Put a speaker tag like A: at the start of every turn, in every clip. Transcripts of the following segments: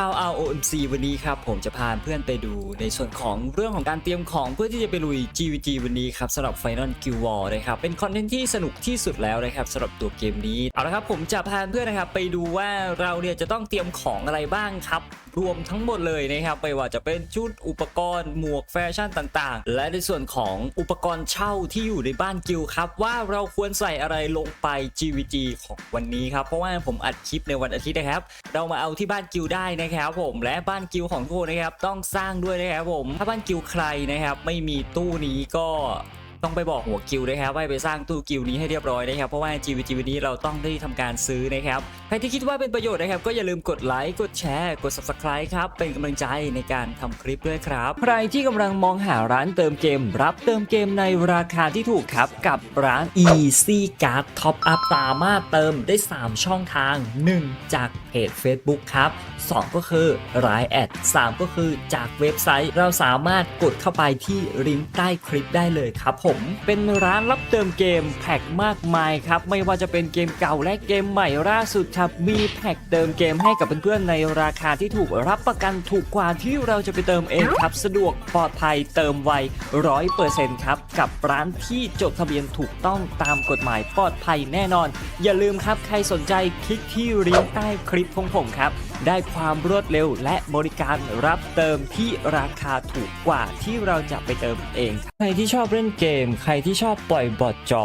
A: ชาว ROMC วันนี้ครับผมจะพาเพื่อนไปดูในส่วนของเรื่องของการเตรียมของเพื่อที่จะไปลุย GVG วันนี้ครับสำหรับ Final Guild War นะครับเป็นคอนเทนต์ที่สนุกที่สุดแล้วนะครับสำหรับตัวเกมนี้เอาละครับผมจะพาเพื่อนนะครับไปดูว่าเราเนี่ยจะต้องเตรียมของอะไรบ้างครับรวมทั้งหมดเลยนะครับไม่ว่าจะเป็นชุดอุปกรณ์หมวกแฟชั่นต่างๆ และในส่วนของอุปกรณ์เช่าที่อยู่ในบ้านกิลครับว่าเราควรใส่อะไรลงไป GVG ของวันนี้ครับเพราะว่าผมอัดคลิปในวันอาทิตย์นะครับ เรามาเอาที่บ้านกิลได้นะนะครับผมและบ้านกิวของทุกคนนะครับต้องสร้างด้วยนะครับผมถ้าบ้านกิวใครนะครับไม่มีตู้นี้ก็ต้องไปบอกหัวกิวนะครับว่าไปสร้างตู้กิวนี้ให้เรียบร้อยนะครับเพราะว่าจีวีจีวีนนี้เราต้องได้ทำการซื้อนะครับใครที่คิดว่าเป็นประโยชน์นะครับ ก็อย่าลืมกดไลค์กดแชร์กด subscribe ครับ เป็นกำลังใจในการทำคลิปด้วยครับ ใครที่กำลังมองหาร้านเติมเกม รับเติมเกมในราคาที่ถูกครับกับร้าน Easy Card Top Up สามารถเติมได้ 3 ช่องทาง 1 จากเพจ Facebook ครับ 2 ก็คือรายแอด 3 ก็คือจากเว็บไซต์ เราสามารถกดเข้าไปที่ลิงก์ใต้คลิปได้เลยครับผม เป็นร้านรับเติมเกมแพ็คมากมายครับ ไม่ว่าจะเป็นเกมเก่าและเกมใหม่ล่าสุดครับ มีแพ็คเติมเกมให้กับเพื่อนๆในราคาที่ถูกรับประกันถูกกว่าที่เราจะไปเติมเองครับ สะดวกปลอดภัยเติมไวร้อยเปอร์เซ็นต์ครับ กับร้านที่จดทะเบียนถูกต้องตามกฎหมายปลอดภัยแน่นอน อย่าลืมครับใครสนใจคลิกที่ลิงก์ใต้คลิปของผมครับ ได้ความรวดเร็วและบริการรับเติมที่ราคาถูกกว่าที่เราจะไปเติมเอง ใครที่ชอบเล่นเกม ใครที่ชอบปล่อยบอทจอ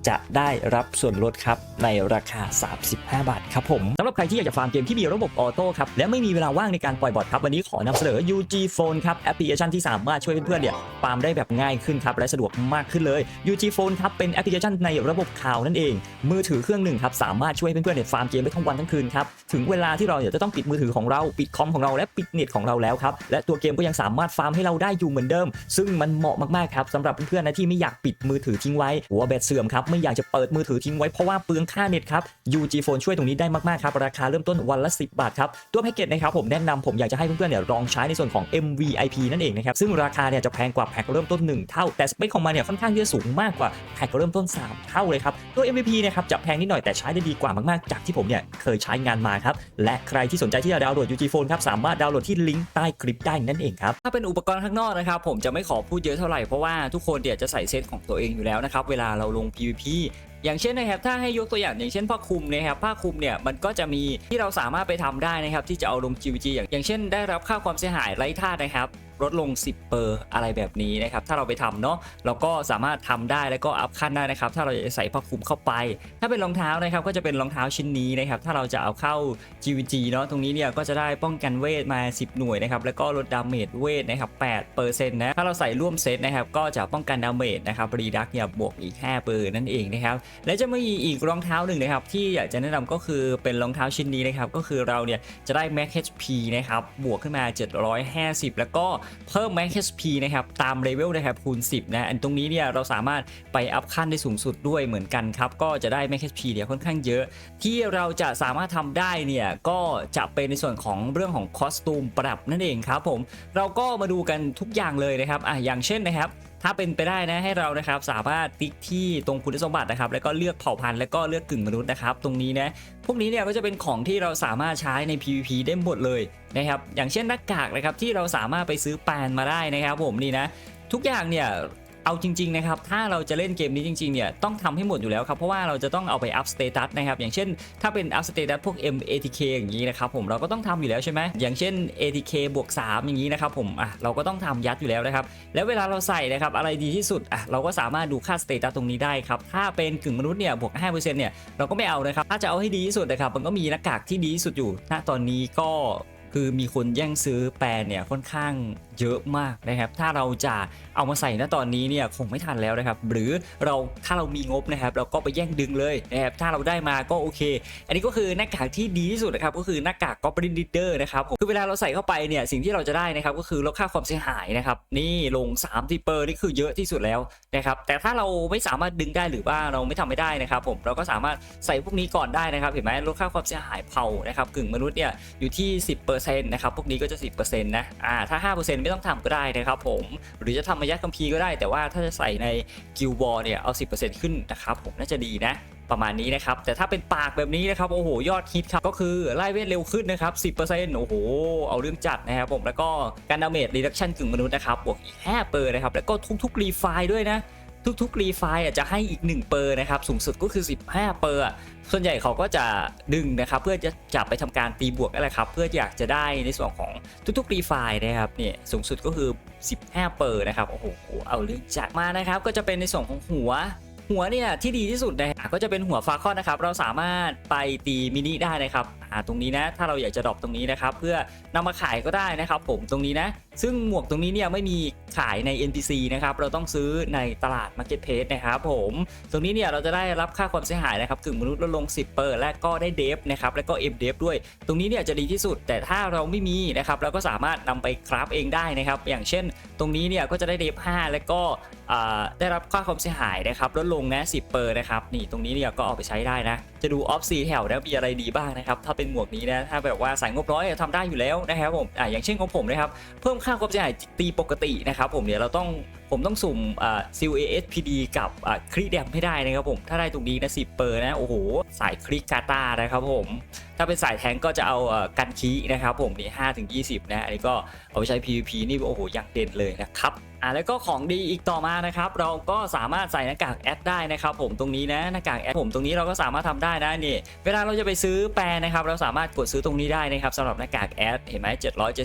A: จะได้รับส่วนลดครับในราคา 35 บาทครับผมสำหรับใครที่อยากจะฟาร์มเกมที่มีระบบออโต้ครับและไม่มีเวลาว่างในการปล่อยบอทครับวันนี้ขอนำเสนอ UG Phone ครับแอปพลิเคชันที่สามารถช่วยเพื่อนๆเนี่ยฟาร์มได้แบบง่ายขึ้นครับและสะดวกมากขึ้นเลย UG Phone ครับเป็นแอปพลิเคชันในระบบข่าวนั่นเอง มือถือเครื่องหนึ่งครับสามารถช่วยเพื่อนๆเนี่ยฟาร์มเกมได้ทั้งวันทั้งคืนครับถึงเวลาที่เราเนี่ยจะต้องปิดมือถือของเราปิดคอมของเราและปิดเน็ตของเราแล้วครับและตัวเกมก็ยังสามารถฟาร์มให้เราได้อยู่เหมือนเดิม ซึ่งมันเหมาะมากๆครับสำหรับเพื่อนๆนะที่ไม่อยากปิดมือถือทิ้งไว้หัวแบตเสื่อมครับไม่อยากจะเปิดมือถือทิ้งไว้เพราะว่าเปลืองค่าเน็ตครับ UG Phone ช่วยตรงนี้ได้มากๆครับ ราคาเริ่มต้นวันละ 10 บาทครับ ตัวแพ็กเกจนะครับผมแนะนำผมอยากจะให้เพื่อนๆเนี่ยลองใช้ในส่วนของ MVIP นั่นเองนะครับ ซึ่งราคาเนี่ยจะแพงกว่าแพ็คเริ่มต้น 1 เท่า แต่สเปคของมันเนี่ยค่อนข้างที่จะสูงมากกว่าแพ็คเริ่มต้น 3 เท่าเลยครับ ตัว MVP นะครับจะแพงนิดหน่อยแต่ใช้ได้ดีกว่ามากๆ จากที่ผมเนี่ยเคยใช้งานมาครับ และใครที่สนใจที่จะดาวน์โหลด UG Phone ครับสามารถดาวน์โหลดที่ลิงก์ใต้คลิปได้นั่นเองครับ ถ้าเป็นอุปกรณ์ข้างนอกนะครับผมจะไม่ขอพูดเยอะเท่าไหร่เพราะว่าทุกคนเนี่ยจะใส่เซตของตัวเองอยู่แล้วนะครับเวลาเราลง PVP อย่างเช่นนะครับถ้าให้ยกตัวอย่างอย่างเช่นผ้าคลุมนะครับผ้าคลุมเนี่ยมันก็จะมีที่เราสามารถไปทำได้นะครับที่จะเอาลง GVG อย่างอย่างเช่น ได้รับค่าความเสียหายไร้ท่านะครับ ลดลง 10เปอร์อะไรแบบนี้นะครับถ้าเราไปทำเนาะเราก็สามารถทำได้แล้วก็อัพขั้นได้นะครับ ถ้าเราจะใส่ผ้าคลุมเข้าไป ถ้าเป็นรองเท้านะครับก็จะเป็นรองเท้าชิ้นนี้นะครับถ้าเราจะเอาเข้า GVG เนาะตรงนี้เนี่ยก็จะได้ป้องกันเวทมา 10 หน่วยนะครับแล้วก็ลดดาเมจเวทนะครับ8เปอร์เซ็นต์นะถ้าเราใส่ร่วมเซตนะครับก็จะป้องกันดาเมจนะครับรีดักเนี่ยบวกอีก5เปอร์นั่นเองนะครับและจะมีอีกรองเท้าหนึ่งนะครับที่อยากจะแนะนำก็คือเป็นรองเท้าชิ้นนี้นะครับก็คือเราเนี่ยจะได้ Max HP นะครับบวกขึ้นมา 750 แล้วก็เพิ่ม Max HP นะครับตามเลเวลนะครับคูณ 10 นะอันตรงนี้เนี่ยเราสามารถไปอัพขั้นได้สูงสุดด้วยเหมือนกันครับก็จะได้ Max HP เนี่ยค่อนข้างเยอะ ที่เราจะสามารถทำได้เนี่ยก็จะเป็นในส่วนของเรื่องของคอสตูมปรับนั่นเองครับผมเราก็มาดูกันทุกอย่างเลยนะครับอะอย่างเช่นนะครับ ถ้าเป็นไปได้นะให้เรานะครับสามารถติ๊กที่ตรงคุณสมบัตินะครับ แล้วก็เลือกเผ่าพันธุ์แล้วก็เลือกกึ่งมนุษย์นะครับ ตรงนี้นะพวกนี้เนี่ยก็จะเป็นของที่เราสามารถใช้ใน PVP ได้หมดเลยนะครับอย่างเช่นหน้ากากนะครับที่เราสามารถไปซื้อแปลนมาได้นะครับ ผมนี่นะทุกอย่างเนี่ย เอาจริงๆนะครับถ้าเราจะเล่นเกมนี้จริงๆเนี่ยต้องทำให้หมดอยู่แล้วครับเพราะว่าเราจะต้องเอาไปอัพสเตตัสนะครับอย่างเช่น ถ้าเป็นอัพสเตตัสพวก M ATK อย่างนี้นะครับผมเราก็ต้องทำอยู่แล้วใช่ไหมอย่างเช่น ATK บวก3อย่างนี้นะครับผมอะเราก็ต้องทำยัดอยู่แล้วนะครับแล้วเวลาเราใส่นะครับอะไรดีที่สุดอะเราก็สามารถดูค่าสเตตัสตรงนี้ได้ครับถ้าเป็นกึ่งมนุษย์เนี่ยบวก5%เนี่ยเราก็ไม่เอานะครับถ้าจะเอาให้ดีที่สุดนะครับมันก็มีหน้ากากที่ดีที่สุดอยู่ณตอนนี้ก็ คือมีคนแย่งซื้อแปรเนี่ยค่อนข้างเยอะมากนะครับ ถ้าเราจะเอามาใส่ณตอนนี้เนี่ยคงไม่ทันแล้วนะครับ หรือเราถ้าเรามีงบนะครับ เราก็ไปแย่งดึงเลยนะครับถ้าเราได้มาก็โอเค อันนี้ก็คือหน้ากากที่ดีที่สุดนะครับก็คือหน้ากาก Goblin Leader นะครับคือเวลาเราใส่เข้าไปเนี่ยสิ่งที่เราจะได้นะครับก็คือลดค่าความเสียหายนะครับนี่ลง3ที่เปอร์นี่คือเยอะที่สุดแล้วนะครับแต่ถ้าเราไม่สามารถดึงได้หรือว่าเราไม่ทำไม่ได้นะครับผมเราก็สามารถใส่พวกนี้ก่อนได้นะครับ เห็นไหมลดค่าความเสียหายเผานะครับกึ่งมนุษย์เนี่ยอยู่ที่ 10%นะครับพวกนี้ก็จะ 10%นะอ่าถ้า 5%ไม่ต้องทำก็ได้นะครับผมหรือจะทำมายะคัมภีร์ก็ได้ แต่ว่าถ้าจะใส่ในกิลบอลเนี่ยเอา 10%ขึ้นนะครับผมน่าจะดีนะประมาณนี้นะครับ แต่ถ้าเป็นปากแบบนี้นะครับ โอ้โห ยอดฮิตครับ ก็คือไล่เวทเร็วขึ้นนะครับ 10%โอ้โห เอาเรื่องจัดนะครับผม แล้วก็การดาเมจรีดักชั่นกึ่งมนุษย์นะครับ บวกอีก5เปอร์นะครับ แล้วก็ทุกๆรีไฟลด้วยนะ ทุกๆรีไฟล์จะให้อีก 1 เปอร์นะครับ สูงสุดก็คือ 15 เปอร์ส่วนใหญ่เขาก็จะดึงนะครับ เพื่อจะจับไปทำการตีบวกนั่นแหละครับ เพื่ออยากจะได้ในส่วนของทุกๆรีไฟล์นะครับเนี่ยสูงสุดก็คือ 15 เปอร์นะครับโอ้โหเอาเรื่องจัดมานะครับ ก็จะเป็นในส่วนของหัวหัวเนี่ยที่ดีที่สุดนะก็จะเป็นหัวฟาคอนนะครับ เราสามารถไปตีมินิได้นะครับ อ่าตรงนี้นะถ้าเราอยากจะดรอปตรงนี้นะครับเพื่อนำมาขายก็ได้นะครับผมตรงนี้นะซึ่งหมวกตรงนี้เนี่ยไม่มีขายใน NPC นะครับเราต้องซื้อในตลาด Marketplace นะครับผมตรงนี้เนี่ยเราจะได้รับค่าความเสียหายนะครับกึ่งมนุษย์ลดลง 10เปอร์และก็ได้เดฟนะครับแล้วก็ M เดฟด้วย ตรงนี้เนี่ยจะดีที่สุด แต่ถ้าเราไม่มีนะครับเราก็สามารถนำไปคราฟเองได้นะครับอย่างเช่น ตรงนี้เนี่ยก็จะได้เดฟ5แล้วก็ได้รับค่าความเสียหายนะครับลดลงนะ10เปอร์นะครับนี่ตรงนี้เนี่ยก็เอาไปใช้ได้นะจะดูออฟซีแถวนะมีอะไรดีบ้างนะครับถ้าเป็นหมวกนี้นะถ้าแบบว่าสายงบร้อยทำได้อยู่แล้วนะครับผมอ่าอย่างเช่นของผมนะครับเพิ่มค่าความเสียหายตีปกตินะครับผมเดี๋ยวเราต้องผมต้องสุ่มอ่าซิลเอสพีดีกับอ่าครีแดมให้ได้นะครับผมถ้าได้ตรงนี้นะสิเปอร์นะโอ้โหสายคลิกกาตานะครับผม ถ้าเป็นสายแทงก็จะเอากันคีนะครับผมนี่ห้าถึงยี่สิบนะอันนี้ก็เอาไปใช้ PVP นี่โอ้โหย่างเด่นเลยนะครับอ่าแล้วก็ของดีอีกต่อมานะครับ เราก็สามารถใส่หน้ากากแอดได้นะครับผมตรงนี้นะหน้ากากแอดผมตรงนี้เราก็สามารถทำได้นะนี่เวลาเราจะไปซื้อแปรนะครับ เราสามารถกดซื้อตรงนี้ได้นะครับสำหรับหน้ากากแอดเห็นไหม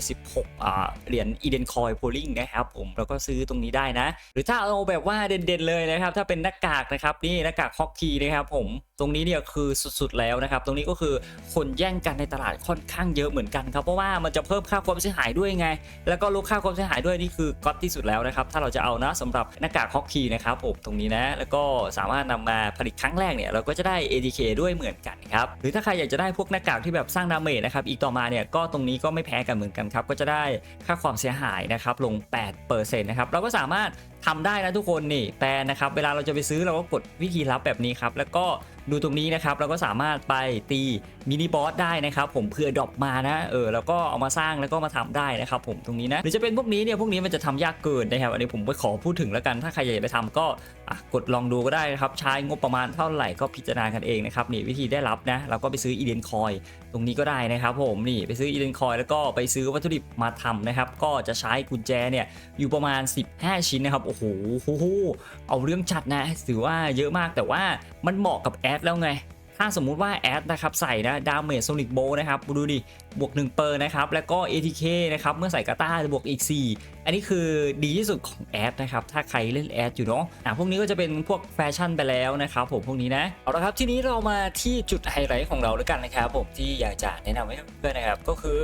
A: 776อ่าเหรียญอีเดนคอยโพลิงนะครับผมเราก็ซื้อตรงนี้ได้นะ หรือถ้าเอาแบบว่าเด่นๆเลยนะครับ ถ้าเป็นหน้ากากนะครับนี่หน้ากากฮอกคีนะครับผม ตรงนี้เนี่ยคือสุดๆแล้วนะครับ ตรงนี้ก็คือคนแย่งกันในตลาดค่อนข้างเยอะเหมือนกันครับเพราะว่ามันจะเพิ่มค่าความเสียหายด้วยไง แล้วก็ลดค่าความเสียหายด้วยนี่คือก๊อตที่สุดแล้วนะครับถ้าเราจะเอานะสำหรับหน้ากากฮอกคีนะครับผมตรงนี้นะ แล้วก็สามารถนำมาผลิตครั้งแรกเนี่ยเราก็จะได้ ADK ด้วยเหมือนกันครับหรือถ้าใครอยากจะได้พวกหน้ากากที่แบบสร้างดาเมจนะครับอีกต่อมาเนี่ยก็ตรงนี้ก็ไม่แพ้กันเหมือนกันครับก็จะได้ค่าความเสียหายนะครับลง 8%นะครับเราก็สามารถทำได้นะทุกคนนี่แปลนะครับเวลาเราจะไปซื้อเราก็กดวิธีลับแบบนี้ครับแล้วก็ ดูตรงนี้นะครับเราก็สามารถไปตี มินิบอสได้นะครับผมเพื่อดรอปมานะเออแล้วก็เอามาสร้างแล้วก็มาทำได้นะครับผมตรงนี้นะหรือจะเป็นพวกนี้เนี่ยพวกนี้มันจะทำยากเกินนะครับอันนี้ผมไปขอพูดถึงแล้วกันถ้าใครอยากจะไปทำก็กดลองดูก็ได้นะครับใช้งบประมาณเท่าไหร่ก็พิจารณากันเองนะครับนี่วิธีได้รับนะเราก็ไปซื้ออีเดนคอยตรงนี้ก็ได้นะครับผมนี่ไปซื้ออีเดนคอยแล้วก็ไปซื้อวัตถุดิบมาทำนะครับก็จะใช้กุญแจเนี่ยอยู่ประมาณ 15 ชิ้นนะครับโอ้โหเอาเรื่องจัดนะถือว่าเยอะมากแต่ว่ามันเหมาะกับแอดแล้วไง ถ้าสมมุติว่าแอดนะครับใส่นะดาเมจโซนิกโบนะครับดูดิ บวก1เปอร์นะครับแล้วก็ ATK นะครับเมื่อใส่กาตาจะบวกอีก 4 อันนี้คือดีที่สุดของแอดนะครับถ้าใครเล่นแอดอยู่เนาะอะพวกนี้ก็จะเป็นพวกแฟชั่นไปแล้วนะครับผมพวกนี้นะเอาละครับทีนี้เรามาที่จุดไฮไลท์ของเราแล้วกันนะครับผมที่อยากจะแนะนำให้เพื่อนๆนะครับก็คือ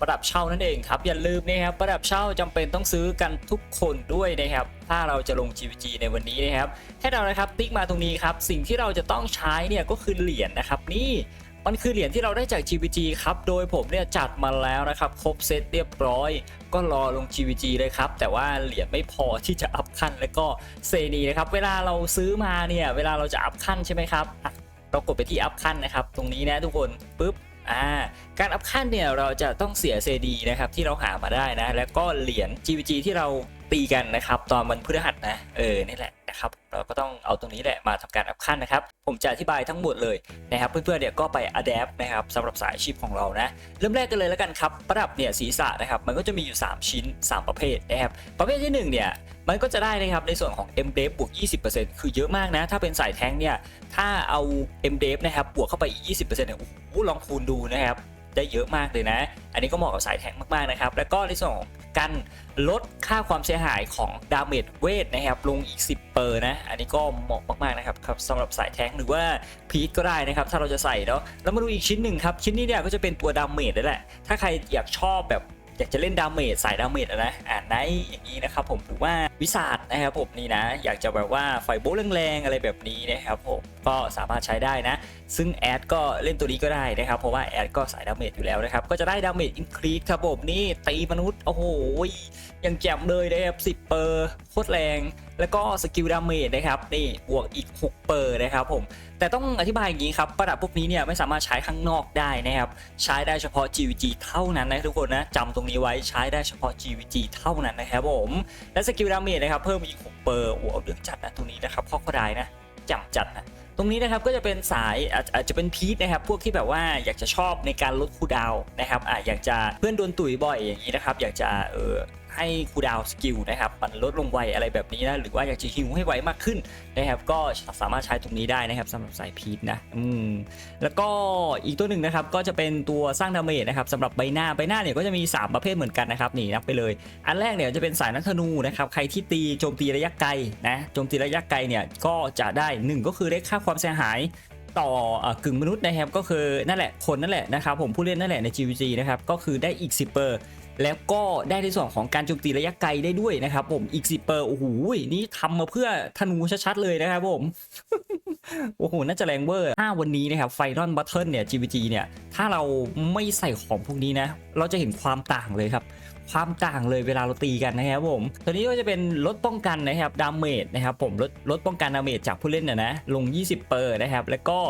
A: ประดับเช่านั่นเองครับอย่าลืมนะครับประดับเช่าจำเป็นต้องซื้อกันทุกคนด้วยนะครับถ้าเราจะลง GVG ในวันนี้นะครับให้เรานะครับติ๊กมาตรงนี้ครับสิ่งที่เราจะต้องใช้เนี่ยก็คือเหรียญนะครับนี่ มันคือเหรียญที่เราได้จาก GVG ครับ โดยผมเนี่ยจัดมาแล้วนะครับ ครบเซตเรียบร้อย ก็รอลง GVG เลยครับ แต่ว่าเหรียญไม่พอที่จะอัพขั้นแล้วก็เซนีนะครับ เวลาเราซื้อมาเนี่ย เวลาเราจะอัพขั้นใช่ไหมครับเรากดไปที่อัพขั้นนะครับ ตรงนี้นะทุกคนปุ๊บอ่าการอัพขั้นเนี่ยเราจะต้องเสียเซดีนะครับที่เราหามาได้นะ แล้วก็เหรียญ GVG ที่เราตีกันนะครับ ตอนวันพฤหัสนะเออนี่แหละ นะครับ เราก็ต้องเอาตรงนี้แหละมาทำการอัพขั้นนะครับ ผมจะอธิบายทั้งหมดเลยนะครับ เพื่อนๆเนี่ยก็ไปอัดแอปนะครับสำหรับสายอาชีพของเรานะ เริ่มแรกกันเลยแล้วกันครับ ประดับเนี่ยศีรษะนะครับ มันก็จะมีอยู่ 3 ชิ้น 3 ประเภทนะครับ ประเภทที่ 1 เนี่ย มันก็จะได้นะครับในส่วนของ m d e v บวก 20%คือเยอะมากนะ ถ้าเป็นสายแท้งเนี่ย ถ้าเอา m d e v นะครับ บวกเข้าไปอีก 20%เนี่ย โอ้โห ลองคูณดูนะครับได้เยอะมากเลยนะ อันนี้ก็เหมาะกับสายแทงมากๆนะครับ แล้วก็ในส่วนของ กันลดค่าความเสียหายของดาเมจเวทนะครับลงอีก 10เปอร์นะอันนี้ก็เหมาะมากๆนะครับครับสำหรับสายแท้งหรือว่าพีทก็ได้นะครับถ้าเราจะใส่เนาะแล้วมาดูอีกชิ้นหนึ่งครับชิ้นนี้เนี่ยก็จะเป็นตัวดาเมจนั่นแหละถ้าใครอยากชอบแบบอยากจะเล่นดาเมจสายดาเมจอะนะอ่านไนอย่างนี้นะครับผมหรือว่าวิสาดนะครับผมนี่นะ อยากจะแบบว่าไฟโบว์แรงๆอะไรแบบนี้นะครับผมก็สามารถใช้ได้นะ ซึ่งแอดก็เล่นตัวนี้ก็ได้นะครับ เพราะว่าแอดก็สายดาเมจอยู่แล้วนะครับ ก็จะได้ดาเมจอินครีสครับผมนี่ตีมนุษย์ โอ้โหยังแจ่มเลยนะครับ10เปอร์โคตรแรง แล้วก็สกิลดาเมจนะครับนี่บวกอีก6เปอร์นะครับผมแต่ต้องอธิบายอย่างนี้ครับประดับพวกนี้เนี่ยไม่สามารถใช้ข้างนอกได้นะครับใช้ได้เฉพาะ GVG เท่านั้นนะทุกคนนะจำตรงนี้ไว้ใช้ได้เฉพาะ GVG เท่านั้นนะครับผมและสกิลดาเมจนะครับเพิ่มอีก6เปอร์โอ้เอาเรื่องจัดนะตรงนี้นะครับข้อก็ได้นะจำจัดนะตรงนี้นะครับก็จะเป็นสายอาจจะเป็นพีทนะครับพวกที่แบบว่าอยากจะชอบในการลดคูดาวนะครับอ่าอยากจะเพื่อนโดนตุ๋ยบ่อยอย่างนี้นะครับอยากจะเออ ให้คูดาวสกิลนะครับมันลดลงไวอะไรแบบนี้นะหรือว่าอยากจะฮิวให้ไวมากขึ้นนะครับก็สามารถใช้ตรงนี้ได้นะครับสำหรับสายพีทนะอืมแล้วก็อีกตัวหนึ่งนะครับก็จะเป็นตัวสร้างดาเมจนะครับสำหรับใบหน้าใบหน้าเนี่ยก็จะมี 3 ประเภทเหมือนกันนะครับนี่นับไปเลย อันแรกเนี่ยจะเป็นสายนักธนูนะครับใครที่ตีโจมตีระยะไกลนะโจมตีระยะไกลเนี่ยก็จะได้หนึ่งก็คือได้ค่าความเสียหาย ต่ออกึ่งมนุษย์นะครับก็คือนั่นแหละคนนั่นแหละนะครับผมผู้เล่นนั่นแหละใน GVG นะครับก็คือได้อีก 10เปอร์แล้วก็ได้ในส่วนของการโจมตีระยะไกลได้ด้วยนะครับผมอีก10เปอร์โอ้โหนี่ทำมาเพื่อธนูชัดๆเลยนะครับผมโอ้โหน่าจะแรงเวอร์ถ้าวันนี้นะครับไฟนอลบัตเทิลเนี่ย GVG เนี่ยถ้าเราไม่ใส่ของพวกนี้นะเราจะเห็นความต่างเลยครับ ความต่างเลยเวลาเราตีกันนะครับผม ตัวนี้ก็จะเป็นลดป้องกันนะครับดาเมจนะครับผมลดลดป้องกันดาเมจจากผู้เล่นนะนะลง 20 เปอร์นะครับแล้วก็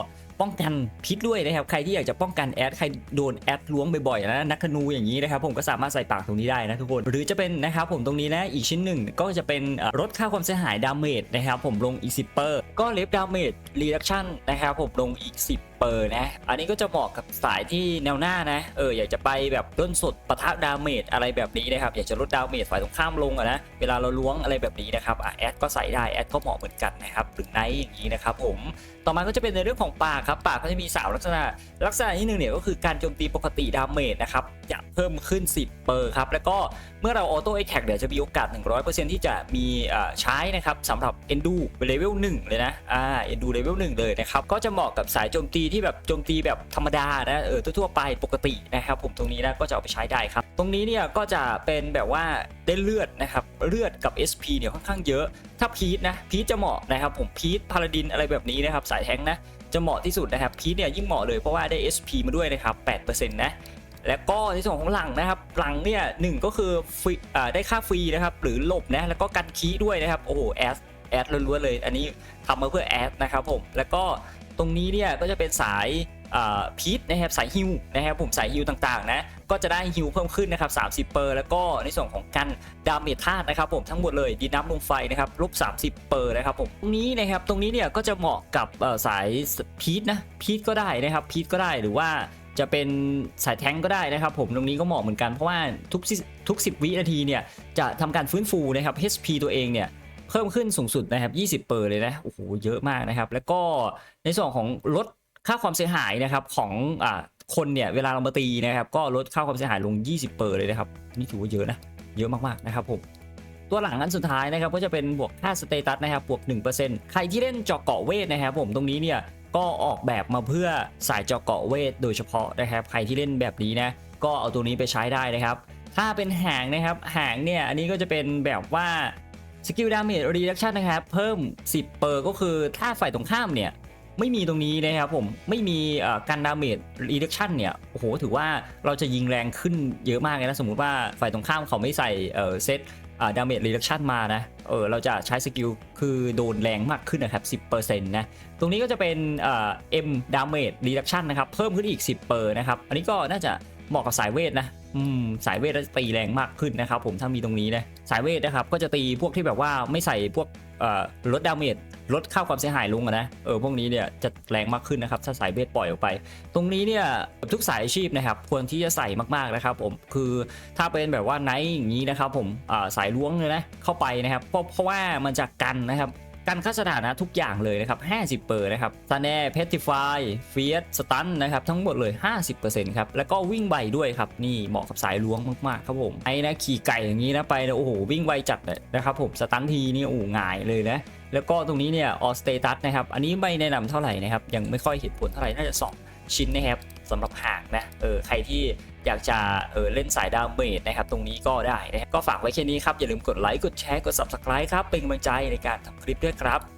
A: ป้องกันพิษด้วยนะครับ ใครที่อยากจะป้องกันแอดใครโดนแอดล้วงบ่อยๆนะนักธนูอย่างนี้นะครับ ผมก็สามารถใส่ปากตรงนี้ได้นะทุกคน หรือจะเป็นนะครับผมตรงนี้นะอีกชิ้นหนึ่งก็จะเป็นลดค่าความเสียหายดาเมจนะครับผมลงอีก10เปอร์ก็เลฟดาเมจรีดักชั่นนะครับผมลงอีก 10เปอร์นะ อันนี้ก็จะเหมาะกับสายที่แนวหน้านะเอออยากจะไปแบบต้นสดปะทะดาเมจอะไรแบบนี้นะครับอยากจะลดดาเมจฝ่ายตรงข้ามลงอะนะเวลาเราล้วงอะไรแบบนี้นะครับอะแอดก็ใส่ได้แอดก็เหมาะเหมือนกันนะครับหรือไนท์อย่างนี้นะครับผมต่อมาก็จะเป็นในเรื่องของปากครับปากก็จะมีสาวลักษณะลักษณะที่หนึ่งเนี่ยก็คือการโจมตีปกติดาเมจนะครับ จะเพิ่มขึ้น 10เปอร์ครับแล้วก็เมื่อเราออโต้ a อแท็กเดี๋ยวจะมีโอกาส 100%ที่จะมีใช้นะครับสำหรับ Endu เลเวล1เลยนะอ่า Endu เลเวล1เลยนะครับก็จะเหมาะกับสายโจมตีที่แบบโจมตีแบบธรรมดานะเออทั่วไปปกตินะครับผมตรงนี้นะก็จะเอาไปใช้ได้ครับ ตรงนี้เนี่ยก็จะเป็นแบบว่าได้เลือดนะครับเลือดกับ SP เนี่ยค่อนข้างเยอะ ถ้าพีทนะพีทจะเหมาะนะครับผมพีทพาราดินอะไรแบบนี้นะครับสายแทงนะจะเหมาะที่สุดนะครับพีทเนี่ยยิ่งเหมาะเลยเพราะว่าได้ SP มาด้วยนะครับ8%นะ แล้วก็ในส่วนของหลังนะครับ หลังเนี่ยหนึ่งก็คือฟรีอ่าได้ค่าฟรีนะครับ หรือหลบนะ แล้วก็กันคีด้วยนะครับ โอ้โหแอดแอดล้วนๆเลย อันนี้ทำมาเพื่อแอดนะครับผม แล้วก็ตรงนี้เนี่ยก็จะเป็นสายพีทนะครับสายฮิวนะครับผมสายฮิวต่างๆนะก็จะได้ฮิวเพิ่มขึ้นนะครับ30เปอร์แล้วก็ในส่วนของกันดาเมจธาตุนะครับผมทั้งหมดเลยดินน้ำลมไฟนะครับลบ30เปอร์นะครับผมตรงนี้นะครับตรงนี้เนี่ยก็จะเหมาะกับสายพีทนะพีทก็ได้นะครับพีทก็ได้หรือว่า จะเป็นสายแท้งก็ได้นะครับ ผมตรงนี้ก็เหมาะเหมือนกันเพราะว่าทุกทุก 10 วินาทีเนี่ยจะทำการฟื้นฟูนะครับ HP ตัวเองเนี่ยเพิ่มขึ้นสูงสุดนะครับ 20 เปอร์เลยนะโอ้โหเยอะมากนะครับ แล้วก็ในส่วนของลดค่าความเสียหายนะครับของอ่าคนเนี่ยเวลาเรามาตีนะครับก็ลดค่าความเสียหายลง 20 เปอร์เลยนะครับนี่ถือว่าเยอะนะเยอะมากๆนะครับผมตัวหลังอันสุดท้ายนะครับก็จะเป็นบวกค่าสเตตัสนะครับบวก 1%ใครที่เล่นเจาะเกาะเวทนะครับผมตรงนี้เนี่ย ก็ออกแบบมาเพื่อสายเจาะเกาะเวทโดยเฉพาะนะครับ ใครที่เล่นแบบนี้นะก็เอาตัวนี้ไปใช้ได้นะครับ ถ้าเป็นหางนะครับหางเนี่ยอันนี้ก็จะเป็นแบบว่าสกิลดาเมจรีดักชันนะครับเพิ่ม 10 เปอร์ก็คือถ้าฝ่ายตรงข้ามเนี่ยไม่มีตรงนี้นะครับผมไม่มีการดาเมจรีดักชันเนี่ยโอ้โหถือว่าเราจะยิงแรงขึ้นเยอะมากเลยนะสมมุติว่าฝ่ายตรงข้ามเขาไม่ใส่เอ่อเซต ดาเมจรีดักชันมานะ เออเราจะใช้สกิลคือโดนแรงมากขึ้นนะครับ 10%นะ ตรงนี้ก็จะเป็นเอ่อ M damage reduction นะครับ เพิ่มขึ้นอีก 10เปอร์นะครับ อันนี้ก็น่าจะเหมาะกับสายเวทนะ อืม สายเวทจะตีแรงมากขึ้นนะครับผม ถ้ามีตรงนี้นะ สายเวทนะครับ ก็จะตีพวกที่แบบว่าไม่ใส่พวกเอ่อลดดาเมจ ลดค่าความเสียหายลงอะนะเออพวกนี้เนี่ยจะแรงมากขึ้นนะครับถ้าสายเวทปล่อยออกไป ตรงนี้เนี่ยทุกสายอาชีพนะครับควรที่จะใส่มากๆนะครับผมคือถ้าเป็นแบบว่าไนท์อย่างนี้นะครับผมสายล้วงเลยนะเข้าไปนะครับเพราะเพราะว่ามันจะกันนะครับ การค่าสถานะทุกอย่างเลยนะครับ 50เปอร์นะครับซาแน่เพติฟายเฟียสสตันนะครับทั้งหมดเลย 50%ครับแล้วก็วิ่งไวด้วยครับนี่เหมาะกับสายล้วงมากๆครับผมไอ้นะขี่ไก่อย่างนี้นะไปนะโอ้โหวิ่งไวจัดเลยนะครับผมสตันทีนี่โอ้ง่ายเลยนะแล้วก็ตรงนี้เนี่ยออสเตตัสนะครับอันนี้ไม่แนะนำเท่าไหร่นะครับยังไม่ค่อยเห็นผลเท่าไหร่น่าจะ 2 ชิ้นนะครับ สำหรับหากนะเออใครที่อยากจะเออเล่นสายดาวเมจนะครับตรงนี้ก็ได้นะครับก็ฝากไว้แค่นี้ครับ อย่าลืมกดไลค์กดแชร์กด subscribe ครับ เป็นกำลังใจในการทำคลิปด้วยครับ